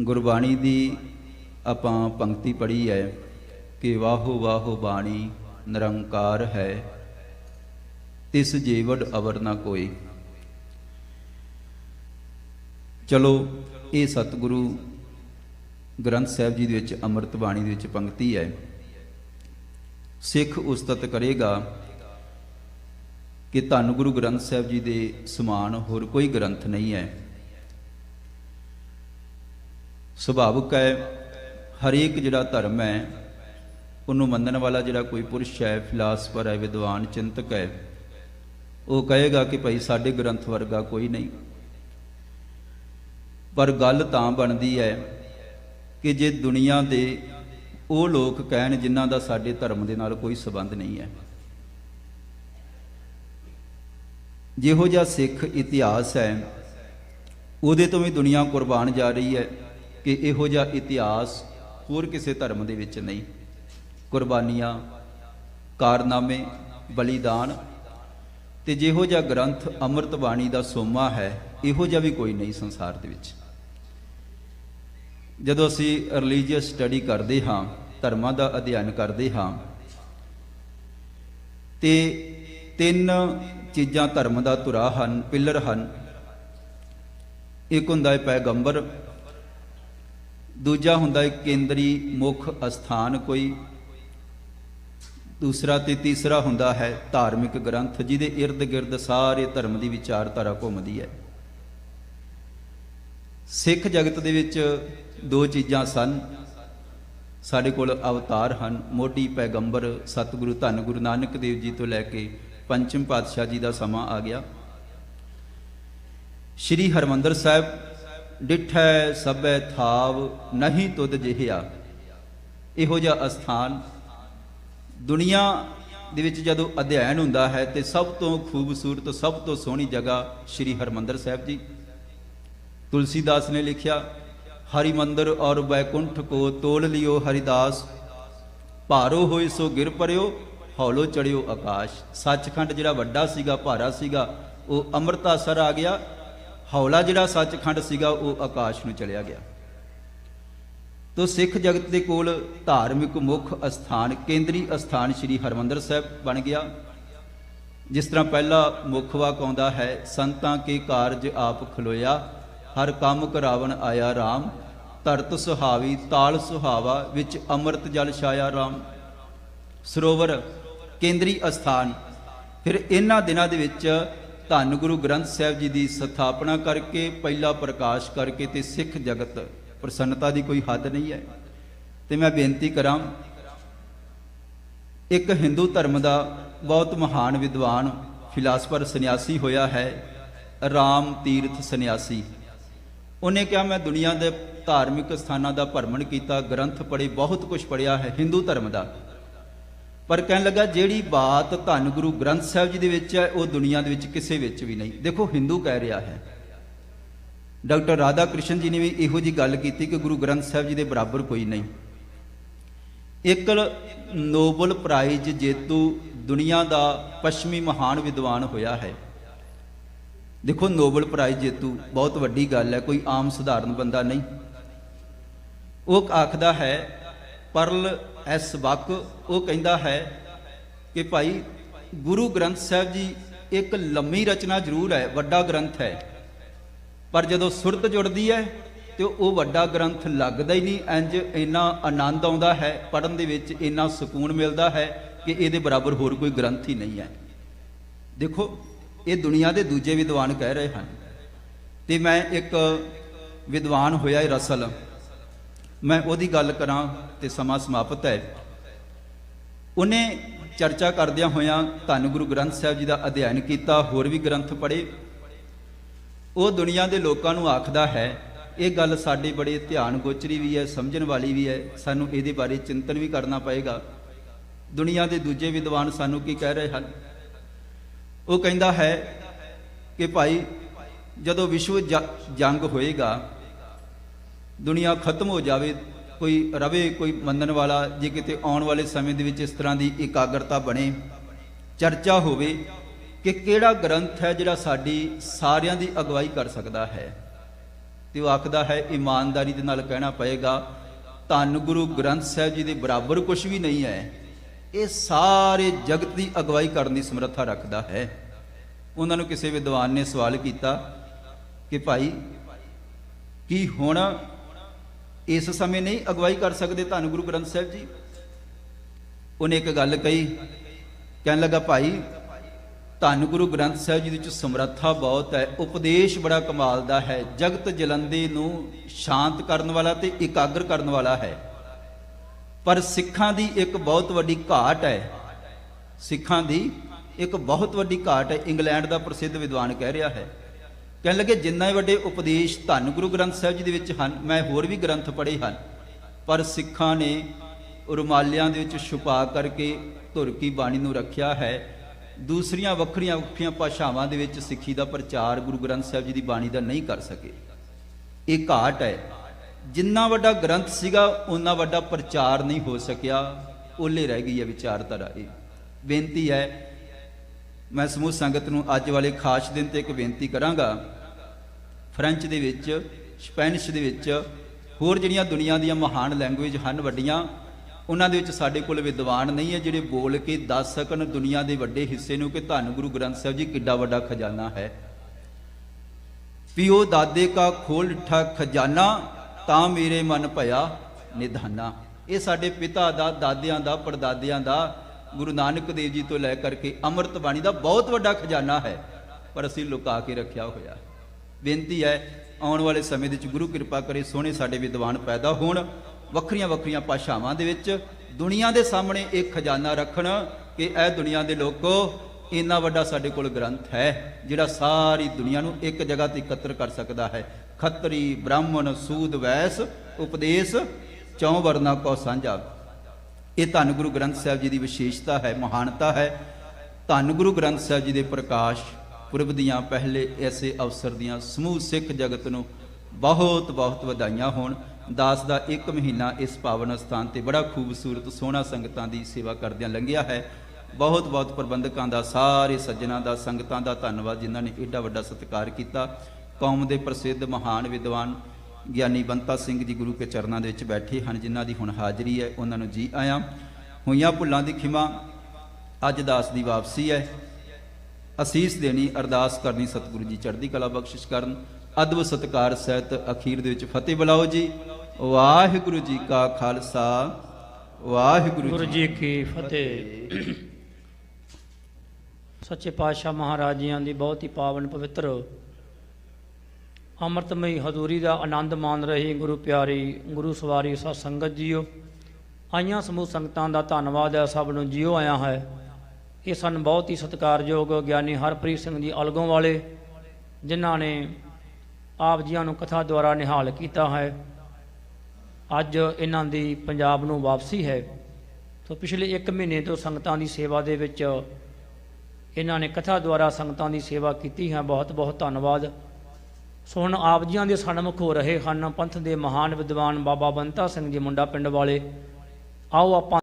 ਗੁਰਬਾਣੀ ਦੀ ਆਪਾਂ ਪੰਕਤੀ ਪੜ੍ਹੀ ਹੈ ਕਿ ਵਾਹੋ ਵਾਹੋ ਬਾਣੀ ਨਿਰੰਕਾਰ ਹੈ, ਤਿਸ ਜੀਵੜ ਅਵਰ ਨਾ ਕੋਈ। ਚਲੋ, ਇਹ ਸਤਿਗੁਰੂ ਗ੍ਰੰਥ ਸਾਹਿਬ ਜੀ ਦੇ ਵਿੱਚ ਅੰਮ੍ਰਿਤ ਬਾਣੀ ਦੇ ਵਿੱਚ ਪੰਕਤੀ ਹੈ। ਸਿੱਖ ਉਸਤਤ ਕਰੇਗਾ ਕਿ ਧੰਨ ਗੁਰੂ ਗ੍ਰੰਥ ਸਾਹਿਬ ਜੀ ਦੇ ਸਮਾਨ ਹੋਰ ਕੋਈ ਗ੍ਰੰਥ ਨਹੀਂ ਹੈ। ਸੁਭਾਵਿਕ ਹੈ, ਹਰੇਕ ਜਿਹੜਾ ਧਰਮ ਹੈ, ਉਹਨੂੰ ਮੰਨਣ ਵਾਲਾ ਜਿਹੜਾ ਕੋਈ ਪੁਰਸ਼ ਹੈ ਫਿਲਾਸਫਰ ਹੈ, ਵਿਦਵਾਨ, ਚਿੰਤਕ ਹੈ, ਉਹ ਕਹੇਗਾ ਕਿ ਭਾਈ ਸਾਡੇ ਗ੍ਰੰਥ ਵਰਗਾ ਕੋਈ ਨਹੀਂ। ਪਰ ਗੱਲ ਤਾਂ ਬਣਦੀ ਹੈ ਕਿ ਜੇ ਦੁਨੀਆ ਦੇ ਉਹ ਲੋਕ ਕਹਿਣ ਜਿਨ੍ਹਾਂ ਦਾ ਸਾਡੇ ਧਰਮ ਦੇ ਨਾਲ ਕੋਈ ਸਬੰਧ ਨਹੀਂ ਹੈ। ਜਿਹੋ ਜਿਹਾ ਸਿੱਖ ਇਤਿਹਾਸ ਹੈ, ਉਹਦੇ ਤੋਂ ਵੀ ਦੁਨੀਆ ਕੁਰਬਾਨ ਜਾ ਰਹੀ ਹੈ। ਕਿ ਇਹੋ ਜਿਹਾ ਇਤਿਹਾਸ ਹੋਰ ਕਿਸੇ ਧਰਮ ਦੇ ਵਿੱਚ ਨਹੀਂ। ਕੁਰਬਾਨੀਆਂ, ਕਾਰਨਾਮੇ, ਬਲੀਦਾਨ ਤੇ ਜਿਹੋ ਜਿਹਾ ਗ੍ਰੰਥ ਅੰਮ੍ਰਿਤ ਬਾਣੀ ਦਾ ਸੋਮਾ ਹੈ, ਇਹੋ ਜਿਹਾ ਵੀ ਕੋਈ ਨਹੀਂ ਸੰਸਾਰ ਦੇ ਵਿੱਚ। ਜਦੋਂ ਅਸੀਂ ਰਿਲੀਜੀਅਸ ਸਟੱਡੀ ਕਰਦੇ ਹਾਂ, ਧਰਮਾਂ ਦਾ ਅਧਿਐਨ ਕਰਦੇ ਹਾਂ, ਤੇ ਤਿੰਨ ਚੀਜ਼ਾਂ ਧਰਮ ਦਾ ਧੁਰਾ ਹਨ, ਪਿੱਲਰ ਹਨ। ਇੱਕ ਹੁੰਦਾ ਹੈ ਪੈਗੰਬਰ ਦੂਜਾ ਹੁੰਦਾ ਹੈ ਕੇਂਦਰੀ ਮੁੱਖ ਅਸਥਾਨ ਕੋਈ। ਦੂਸਰਾ ਤੇ ਤੀਸਰਾ ਹੁੰਦਾ ਹੈ ਧਾਰਮਿਕ ਗ੍ਰੰਥ, ਜਿਹਦੇ ird gird ਸਾਰੇ ਧਰਮ ਦੀ ਵਿਚਾਰਧਾਰਾ ਘੁੰਮਦੀ ਹੈ। ਸਿੱਖ ਜਗਤ ਦੇ ਵਿੱਚ ਦੋ ਚੀਜ਼ਾਂ ਸਨ। ਸਾਡੇ ਕੋਲ ਅਵਤਾਰ ਹਨ, ਮੋਢੀ ਪੈਗੰਬਰ, ਸਤਿਗੁਰੂ ਧੰਨ ਗੁਰੂ ਨਾਨਕ ਦੇਵ ਜੀ ਤੋਂ ਲੈ ਕੇ ਪੰਚਮ ਪਾਤਸ਼ਾਹ ਜੀ ਦਾ ਸਮਾਂ ਆ ਗਿਆ। ਸ਼੍ਰੀ ਹਰਮੰਦਰ ਸਾਹਿਬ ਡਿਠੈ ਸਭੈ ਥਾਵ ਨਹੀਂ ਤੁਧ ਜਿਹਿਆ। ਇਹੋ ਜਿਹਾ ਅਸਥਾਨ ਦੁਨੀਆ ਦੇ ਵਿੱਚ ਜਦੋਂ ਅਧਿਐਨ ਹੁੰਦਾ ਹੈ ਤੇ ਸਭ ਤੋਂ ਖੂਬਸੂਰਤ, ਸਭ ਤੋਂ ਸੋਹਣੀ ਜਗ੍ਹਾ ਸ਼੍ਰੀ ਹਰਮੰਦਰ ਸਾਹਿਬ ਜੀ। ਤੁਲਸੀਦਾਸ ਨੇ ਲਿਖਿਆ ਹਰੀ ਮੰਦਰ ਔਰ ਬੈਕੁੰਠ ਕੋ ਤੋਲ ਲਿਓ ਹਰੀਦਾਸ। ਭਾਰੋ ਹੋਏ ਸੋ ਗਿਰ ਪਰਿਓ, ਹੌਲੋ ਚੜਿਓ ਆਕਾਸ਼। ਸੱਚਖੰਡ ਜਿਹੜਾ ਵੱਡਾ ਸੀਗਾ, ਭਾਰਾ ਸੀਗਾ, ਉਹ ਅੰਮ੍ਰਿਤਾਸਰ ਆ ਗਿਆ। ਹੌਲਾ ਜਿਹੜਾ ਸੱਚਖੰਡ ਸੀਗਾ, ਉਹ ਆਕਾਸ਼ ਨੂੰ ਚਲਿਆ ਗਿਆ। ਤੋ ਸਿੱਖ ਜਗਤ ਦੇ ਕੋਲ ਧਾਰਮਿਕ ਮੁੱਖ ਅਸਥਾਨ, ਕੇਂਦਰੀ ਅਸਥਾਨ ਸ੍ਰੀ ਹਰਮੰਦਰ ਸਾਹਿਬ ਬਣ ਗਿਆ। ਜਿਸ ਤਰ੍ਹਾਂ ਪਹਿਲਾ ਮੁੱਖ ਵਾਕ ਆਉਂਦਾ ਹੈ, ਸੰਤਾਂ ਕੇ ਕਾਰਜ ਆਪ ਖਲੋਇਆ, ਹਰ ਕੰਮ ਕਰਾਵਣ ਆਇਆ RAM ਧਰਤ ਸੁਹਾਵੀ, ਤਾਲ ਸੁਹਾਵਾ, ਵਿੱਚ ਅੰਮ੍ਰਿਤ ਜਲ ਛਾਇਆ RAM ਸਰੋਵਰ, ਕੇਂਦਰੀ ਅਸਥਾਨ। ਫਿਰ ਇਹਨਾਂ ਦਿਨਾਂ ਦੇ ਵਿੱਚ ਧੰਨ ਗੁਰੂ ਗ੍ਰੰਥ ਸਾਹਿਬ ਜੀ ਦੀ ਸਥਾਪਨਾ ਕਰਕੇ, ਪਹਿਲਾ ਪ੍ਰਕਾਸ਼ ਕਰਕੇ ਤੇ ਸਿੱਖ ਜਗਤ ਪ੍ਰਸੰਨਤਾ ਦੀ ਕੋਈ ਹੱਦ ਨਹੀਂ ਹੈ। ਤੇ ਮੈਂ ਬੇਨਤੀ ਕਰਾਂ, ਇੱਕ ਹਿੰਦੂ ਧਰਮ ਦਾ ਬਹੁਤ ਮਹਾਨ ਵਿਦਵਾਨ, ਫਿਲਾਸਫਰ, ਸੰਨਿਆਸੀ ਹੋਇਆ ਹੈ, ਰਾਮ ਤੀਰਥ ਸੰਨਿਆਸੀ। ਉਹਨੇ ਕਿਹਾ, ਮੈਂ ਦੁਨੀਆ ਦੇ ਧਾਰਮਿਕ ਸਥਾਨਾਂ ਦਾ ਭਰਮਣ ਕੀਤਾ, ਗ੍ਰੰਥ ਪੜ੍ਹੇ, ਬਹੁਤ ਕੁਝ ਪੜ੍ਹਿਆ ਹੈ ਹਿੰਦੂ ਧਰਮ ਦਾ। ਪਰ ਕਹਿਣ ਲੱਗਾ, ਜਿਹੜੀ ਬਾਤ ਧੰਨ ਗੁਰੂ ਗ੍ਰੰਥ ਸਾਹਿਬ ਜੀ ਦੇ ਵਿੱਚ ਹੈ, ਉਹ ਦੁਨੀਆ ਦੇ ਵਿੱਚ ਕਿਸੇ ਵਿੱਚ ਵੀ ਨਹੀਂ। ਦੇਖੋ ਹਿੰਦੂ ਕਹਿ ਰਿਹਾ ਹੈ। ਡਾਕਟਰ ਰਾਧਾ ਕ੍ਰਿਸ਼ਨ ਜੀ ਨੇ ਵੀ ਇਹੋ ਜੀ ਗੱਲ ਕੀਤੀ ਕਿ ਗੁਰੂ ਗ੍ਰੰਥ ਸਾਹਿਬ ਜੀ ਦੇ ਬਰਾਬਰ ਕੋਈ ਨਹੀਂ। ਇੱਕ ਨੋਬਲ ਪ੍ਰਾਈਜ਼ ਜੇਤੂ ਦੁਨੀਆ ਦਾ ਪੱਛਮੀ ਮਹਾਨ ਵਿਦਵਾਨ ਹੋਇਆ ਹੈ। ਦੇਖੋ ਨੋਬਲ ਪ੍ਰਾਈਜ਼ ਜੇਤੂ ਬਹੁਤ ਵੱਡੀ ਗੱਲ ਹੈ, ਕੋਈ ਆਮ ਸਧਾਰਨ ਬੰਦਾ ਨਹੀਂ। ਉਹ ਆਖਦਾ ਹੈ ਪਰਲ ਐਸ ਵਕ ਉਹ ਕਹਿੰਦਾ ਹੈ ਕਿ ਭਾਈ ਗੁਰੂ ਗ੍ਰੰਥ ਸਾਹਿਬ ਜੀ ਇੱਕ ਲੰਮੀ ਰਚਨਾ ਜ਼ਰੂਰ ਹੈ, ਵੱਡਾ ਗ੍ਰੰਥ ਹੈ। ਪਰ ਜਦੋਂ ਸੁਰਤ ਜੁੜਦੀ ਹੈ ਤੇ ਉਹ ਵੱਡਾ ਗ੍ਰੰਥ ਲੱਗਦਾ ਹੀ ਨਹੀਂ, ਇੰਜ ਇੰਨਾ ਆਨੰਦ ਆਉਂਦਾ ਹੈ ਪੜਨ ਦੇ ਵਿੱਚ ਇੰਨਾ ਸਕੂਨ ਮਿਲਦਾ ਹੈ ਕਿ ਇਹਦੇ ਬਰਾਬਰ ਹੋਰ ਕੋਈ ਗ੍ਰੰਥ ਹੀ ਨਹੀਂ ਹੈ। ਦੇਖੋ, ਇਹ ਦੁਨੀਆ ਦੇ ਦੂਜੇ ਵਿਦਵਾਨ ਕਹਿ ਰਹੇ ਹਨ। ਤੇ ਮੈਂ ਇੱਕ ਵਿਦਵਾਨ ਹੋਇਆ ਰਸਲ। ਮੈਂ ਉਹਦੀ ਗੱਲ ਕਰਾਂ ਤੇ ਸਮਾਂ ਸਮਾਪਤ ਹੈ। ਉਹਨੇ ਚਰਚਾ ਕਰਦਿਆਂ ਹੋਇਆਂ ਧੰਨ ਗੁਰੂ ਗ੍ਰੰਥ ਸਾਹਿਬ ਜੀ ਦਾ ਅਧਿਐਨ ਕੀਤਾ, ਹੋਰ ਵੀ ਗ੍ਰੰਥ ਪੜ੍ਹੇ। ਉਹ ਦੁਨੀਆ ਦੇ ਲੋਕਾਂ ਨੂੰ ਆਖਦਾ ਹੈ, ਇਹ ਗੱਲ ਸਾਡੇ ਬੜੇ ਧਿਆਨ ਗੋਚਰੀ ਵੀ ਹੈ, ਸਮਝਣ ਵਾਲੀ ਵੀ ਹੈ, ਸਾਨੂੰ ਇਹਦੇ ਬਾਰੇ ਚਿੰਤਨ ਵੀ ਕਰਨਾ ਪਏਗਾ। ਦੁਨੀਆ ਦੇ ਦੂਜੇ ਵਿਦਵਾਨ ਸਾਨੂੰ ਕੀ ਕਹਿ ਰਹੇ ਹਨ? ਉਹ ਕਹਿੰਦਾ ਹੈ ਕਿ ਭਾਈ, ਜਦੋਂ ਵਿਸ਼ਵ ਜ- ਜੰਗ ਹੋਏਗਾ, ਦੁਨੀਆ ਖਤਮ ਹੋ ਜਾਵੇ ਕੋਈ ਰਵੇ, ਕੋਈ ਮੰਨਣ ਵਾਲਾ, ਜੇ ਕਿਤੇ ਆਉਣ ਵਾਲੇ ਸਮੇਂ ਦੇ ਵਿੱਚ ਇਸ ਤਰ੍ਹਾਂ ਦੀ ਇਕਾਗਰਤਾ ਬਣੇ, ਚਰਚਾ ਹੋਵੇ ਕਿ ਕਿਹੜਾ ਗ੍ਰੰਥ ਹੈ ਜਿਹੜਾ ਸਾਡੀ ਸਾਰਿਆਂ ਦੀ ਅਗਵਾਈ ਕਰ ਸਕਦਾ ਹੈ। ਤੇ ਉਹ ਆਖਦਾ ਹੈ, ਇਮਾਨਦਾਰੀ ਦੇ ਨਾਲ ਕਹਿਣਾ ਪਏਗਾ, ਧੰਨ ਗੁਰੂ ਗ੍ਰੰਥ ਸਾਹਿਬ ਜੀ ਦੇ ਬਰਾਬਰ ਕੁਝ ਵੀ ਨਹੀਂ ਹੈ। ਇਹ ਸਾਰੇ ਜਗਤ ਦੀ ਅਗਵਾਈ ਕਰਨ ਦੀ ਸਮਰੱਥਾ ਰੱਖਦਾ ਹੈ। ਉਹਨਾਂ ਨੂੰ ਕਿਸੇ ਵਿਦਵਾਨ ਨੇ ਸਵਾਲ ਕੀਤਾ ਕਿ ਭਾਈ, ਕੀ ਹੁਣ ਇਸ ਸਮੇਂ ਨਹੀਂ ਅਗਵਾਈ ਕਰ ਸਕਦੇ ਧੰਨ ਗੁਰੂ ਗ੍ਰੰਥ ਸਾਹਿਬ ਜੀ। ਉਹਨੇ ਇੱਕ ਗੱਲ ਕਹੀ, ਕਹਿਣ ਲੱਗਾ, ਭਾਈ, ਧੰਨ ਗੁਰੂ ਗ੍ਰੰਥ ਸਾਹਿਬ ਜੀ ਦੇ ਵਿੱਚ ਸਮਰੱਥਾ ਬਹੁਤ ਹੈ, ਉਪਦੇਸ਼ ਬੜਾ ਕਮਾਲ ਦਾ ਹੈ, ਜਗਤ ਜਲੰਦੇ ਨੂੰ ਸ਼ਾਂਤ ਕਰਨ ਵਾਲਾ ਤੇ ਇਕਾਗਰ ਕਰਨ ਵਾਲਾ ਹੈ। ਪਰ ਸਿੱਖਾਂ ਦੀ ਇੱਕ ਬਹੁਤ ਵੱਡੀ ਘਾਟ ਹੈ, ਸਿੱਖਾਂ ਦੀ ਇੱਕ ਬਹੁਤ ਵੱਡੀ ਘਾਟ ਹੈ, ਇੰਗਲੈਂਡ ਦਾ ਪ੍ਰਸਿੱਧ ਵਿਦਵਾਨ ਕਹਿ ਰਿਹਾ ਹੈ ਕਹਿਣ ਲੱਗੇ, ਜਿੰਨਾ ਹੀ ਵੱਡੇ ਉਪਦੇਸ਼ ਧੰਨ ਗੁਰੂ ਗ੍ਰੰਥ ਸਾਹਿਬ ਜੀ ਦੇ ਵਿੱਚ ਹਨ, ਮੈਂ ਹੋਰ ਵੀ ਗ੍ਰੰਥ ਪੜ੍ਹੇ ਹਨ। ਪਰ ਸਿੱਖਾਂ ਨੇ ਰੁਮਾਲਿਆਂ ਦੇ ਵਿੱਚ ਛੁਪਾ ਕਰਕੇ ਧੁਰ ਕੀ ਬਾਣੀ ਨੂੰ ਰੱਖਿਆ ਹੈ। ਦੂਸਰੀਆਂ ਵੱਖਰੀਆਂ ਵੱਖਰੀਆਂ ਭਾਸ਼ਾਵਾਂ ਦੇ ਵਿੱਚ ਸਿੱਖੀ ਦਾ ਪ੍ਰਚਾਰ ਗੁਰੂ ਗ੍ਰੰਥ ਸਾਹਿਬ ਜੀ ਦੀ ਬਾਣੀ ਦਾ ਨਹੀਂ ਕਰ ਸਕੇ। ਇਹ ਘਾਟ ਹੈ। ਜਿੰਨਾ ਵੱਡਾ ਗ੍ਰੰਥ ਸੀਗਾ ਉਨਾ ਵੱਡਾ ਪ੍ਰਚਾਰ ਨਹੀਂ ਹੋ ਸਕਿਆ। ਓਲੇ ਰਹਿ ਗਈ ਹੈ ਵਿਚਾਰਧਾਰਾ ਇਹ। ਬੇਨਤੀ ਹੈ ਮੈਂ ਸਮੂਹ ਸੰਗਤ ਨੂੰ ਅੱਜ ਵਾਲੇ ਖਾਸ ਦਿਨ ਤੇ ਇੱਕ ਬੇਨਤੀ ਕਰਾਂਗਾ। ਫ੍ਰੈਂਚ ਦੇ ਵਿੱਚ ਸਪੈਨਿਸ਼ ਦੇ ਵਿੱਚ ਹੋਰ ਜਿਹੜੀਆਂ ਦੁਨੀਆ ਦੀਆਂ ਮਹਾਨ ਲੈਂਗੁਏਜ ਹਨ ਵੱਡੀਆਂ, ਉਹਨਾਂ ਦੇ ਵਿੱਚ ਸਾਡੇ ਕੋਲ ਵਿਦਵਾਨ ਨਹੀਂ ਹੈ ਜਿਹੜੇ ਬੋਲ ਕੇ ਦੱਸ ਸਕਣ ਦੁਨੀਆ ਦੇ ਵੱਡੇ ਹਿੱਸੇ ਨੂੰ ਕਿ ਧੰਨ ਗੁਰੂ ਗ੍ਰੰਥ ਸਾਹਿਬ ਜੀ ਕਿੱਡਾ ਵੱਡਾ ਖਜ਼ਾਨਾ ਹੈ। ਪਿਓ ਦਾਦੇ ਕਾ ਖੋਲ ਡਿਠਾ ਖਜ਼ਾਨਾ, ਤਾਂ ਮੇਰੇ ਮਨ ਭਇਆ ਨਿਧਾਨਾ। ਇਹ ਸਾਡੇ ਪਿਤਾ ਦਾ, ਦਾਦਿਆਂ ਦਾ, ਪੜਦਾਦਿਆਂ ਦਾ ਗੁਰੂ ਨਾਨਕ ਦੇਵ ਜੀ ਤੋਂ ਲੈ ਕਰਕੇ ਅੰਮ੍ਰਿਤ ਬਾਣੀ ਦਾ ਬਹੁਤ ਵੱਡਾ ਖਜ਼ਾਨਾ ਹੈ। ਪਰ ਅਸੀਂ ਲੁਕਾ ਕੇ ਰੱਖਿਆ ਹੋਇਆ। ਬੇਨਤੀ ਹੈ, ਆਉਣ ਵਾਲੇ ਸਮੇਂ ਦੇ ਵਿੱਚ ਗੁਰੂ ਕਿਰਪਾ ਕਰੇ ਸੋਹਣੇ ਸਾਡੇ ਵਿਦਵਾਨ ਪੈਦਾ ਹੋਣ। ਵੱਖਰੀਆਂ ਵੱਖਰੀਆਂ ਭਾਸ਼ਾਵਾਂ ਦੇ ਵਿੱਚ ਦੁਨੀਆ ਦੇ ਸਾਹਮਣੇ ਇੱਕ ਖਜ਼ਾਨਾ ਰੱਖਣ ਕਿ ਇਹ ਦੁਨੀਆ ਦੇ ਲੋਕੋ ਇੰਨਾ ਵੱਡਾ ਸਾਡੇ ਕੋਲ ਗ੍ਰੰਥ ਹੈ, ਜਿਹੜਾ ਸਾਰੀ ਦੁਨੀਆ ਨੂੰ ਇੱਕ ਜਗ੍ਹਾ ਤੇ ਇਕੱਤਰ ਕਰ ਸਕਦਾ ਹੈ। ਖੱਤਰੀ, ਬ੍ਰਾਹਮਣ, ਸੂਦ, ਵੈਸ, ਉਪਦੇਸ਼, ਚੌ ਵਰਨਾ ਕੋ ਸਾਂਝਾ। ਇਹ ਧੰਨ ਗੁਰੂ ਗ੍ਰੰਥ ਸਾਹਿਬ ਜੀ ਦੀ ਵਿਸ਼ੇਸ਼ਤਾ ਹੈ, ਮਹਾਨਤਾ ਹੈ। ਧੰਨ ਗੁਰੂ ਗ੍ਰੰਥ ਸਾਹਿਬ ਜੀ ਦੇ ਪ੍ਰਕਾਸ਼ ਪੁਰਬ ਦੀਆਂ ਪਹਿਲੇ ਐਸੇ ਅਵਸਰ ਦੀਆਂ ਸਮੂਹ ਸਿੱਖ ਜਗਤ ਨੂੰ ਬਹੁਤ ਬਹੁਤ ਵਧਾਈਆਂ ਹੋਣ। ਦਾਸ ਦਾ ਇੱਕ ਮਹੀਨਾ ਇਸ ਪਾਵਨ ਸਥਾਨ ਤੇ ਬੜਾ ਖੂਬਸੂਰਤ ਸੋਹਣਾ ਸੰਗਤਾਂ ਦੀ ਸੇਵਾ ਕਰਦਿਆਂ ਲੰਘਿਆ ਹੈ। ਬਹੁਤ ਬਹੁਤ ਪ੍ਰਬੰਧਕਾਂ ਦਾ, ਸਾਰੇ ਸੱਜਣਾ ਦਾ, ਸੰਗਤਾਂ ਦਾ ਧੰਨਵਾਦ ਜਿਨ੍ਹਾਂ ਨੇ ਏਡਾ ਵੱਡਾ ਸਤਿਕਾਰ ਕੀਤਾ। ਕੌਮ ਦੇ ਪ੍ਰਸਿੱਧ ਮਹਾਨ ਵਿਦਵਾਨ ਗਿਆਨੀ ਬੰਤਾ ਸਿੰਘ ਜੀ ਗੁਰੂ ਕੇ ਚਰਨਾਂ ਦੇ ਵਿੱਚ ਬੈਠੇ ਹਨ ਜਿਨ੍ਹਾਂ ਦੀ ਹੁਣ ਹਾਜ਼ਰੀ ਹੈ ਉਹਨਾਂ ਨੂੰ ਜੀ ਆਇਆਂ। ਹੋਈਆਂ ਭੁੱਲਾਂ ਦੀ ਖਿਮਾ ਅੱਜ ਦਾਸ ਦੀ ਵਾਪਸੀ ਹੈ। ਅਸੀਸ ਦੇਣੀ ਅਰਦਾਸ ਕਰਨੀ ਸਤਿਗੁਰੂ ਜੀ ਚੜ੍ਹਦੀ ਕਲਾ ਬਖਸ਼ਿਸ਼ ਕਰਨ। ਅਦਬ ਸਤਕਾਰ ਸਹਿਤ ਅਖੀਰ ਦੇ ਵਿੱਚ ਫਤਿਹ ਬੁਲਾਓ ਜੀ। ਵਾਹਿਗੁਰੂ ਜੀ ਕਾ ਖਾਲਸਾ ਵਾਹਿਗੁਰੂ ਗੁਰੂ ਜੀ ਜੀ ਕੀ ਫਤਿਹ। ਸੱਚੇ ਪਾਤਸ਼ਾਹ ਮਹਾਰਾਜ ਜੀਆਂ ਦੀ ਬਹੁਤ ਹੀ ਪਾਵਨ ਪਵਿੱਤਰ ਅੰਮ੍ਰਿਤਮਈ ਹਜ਼ੂਰੀ ਦਾ ਆਨੰਦ ਮਾਣ ਰਹੀ ਗੁਰੂ ਪਿਆਰੀ, ਗੁਰੂ ਸਵਾਰੀ ਸਤ ਸੰਗਤ ਜੀਓ। ਆਈਆਂ ਸਮੂਹ ਸੰਗਤਾਂ ਦਾ ਧੰਨਵਾਦ ਹੈ, ਸਭ ਨੂੰ ਜੀਓ ਆਇਆ ਹੈ। ਇਹ ਸਨ ਬਹੁਤ ਹੀ ਸਤਿਕਾਰਯੋਗ ਗਿਆਨੀ ਹਰਪ੍ਰੀਤ ਸਿੰਘ ਜੀ ਅਲਗੋਂ ਵਾਲੇ, ਜਿਨ੍ਹਾਂ ਨੇ ਆਪ ਜੀਆਂ ਨੂੰ ਕਥਾ ਦੁਆਰਾ ਨਿਹਾਲ ਕੀਤਾ ਹੈ। ਅੱਜ ਇਹਨਾਂ ਦੀ ਪੰਜਾਬ ਨੂੰ ਵਾਪਸੀ ਹੈ। ਸੋ ਪਿਛਲੇ 1 ਮਹੀਨੇ ਤੋਂ ਸੰਗਤਾਂ ਦੀ ਸੇਵਾ ਦੇ ਵਿੱਚ ਇਹਨਾਂ ਨੇ ਕਥਾ ਦੁਆਰਾ ਸੰਗਤਾਂ ਦੀ ਸੇਵਾ ਕੀਤੀ ਹੈ। ਬਹੁਤ ਬਹੁਤ ਧੰਨਵਾਦ। ਸੁਣ ਆਪ ਜੀਆਂ ਦੇ ਸਨਮੁਖ ਹੋ ਰਹੇ ਹਨ। ਪੰਥ ਦੇ ਮਹਾਨ ਵਿਦਵਾਨ ਬਾਬਾ ਬੰਤਾ ਸਿੰਘ ਜੀ ਮੁੰਡਾ ਪਿੰਡ ਵਾਲੇ। ਆਓ ਆਪਾਂ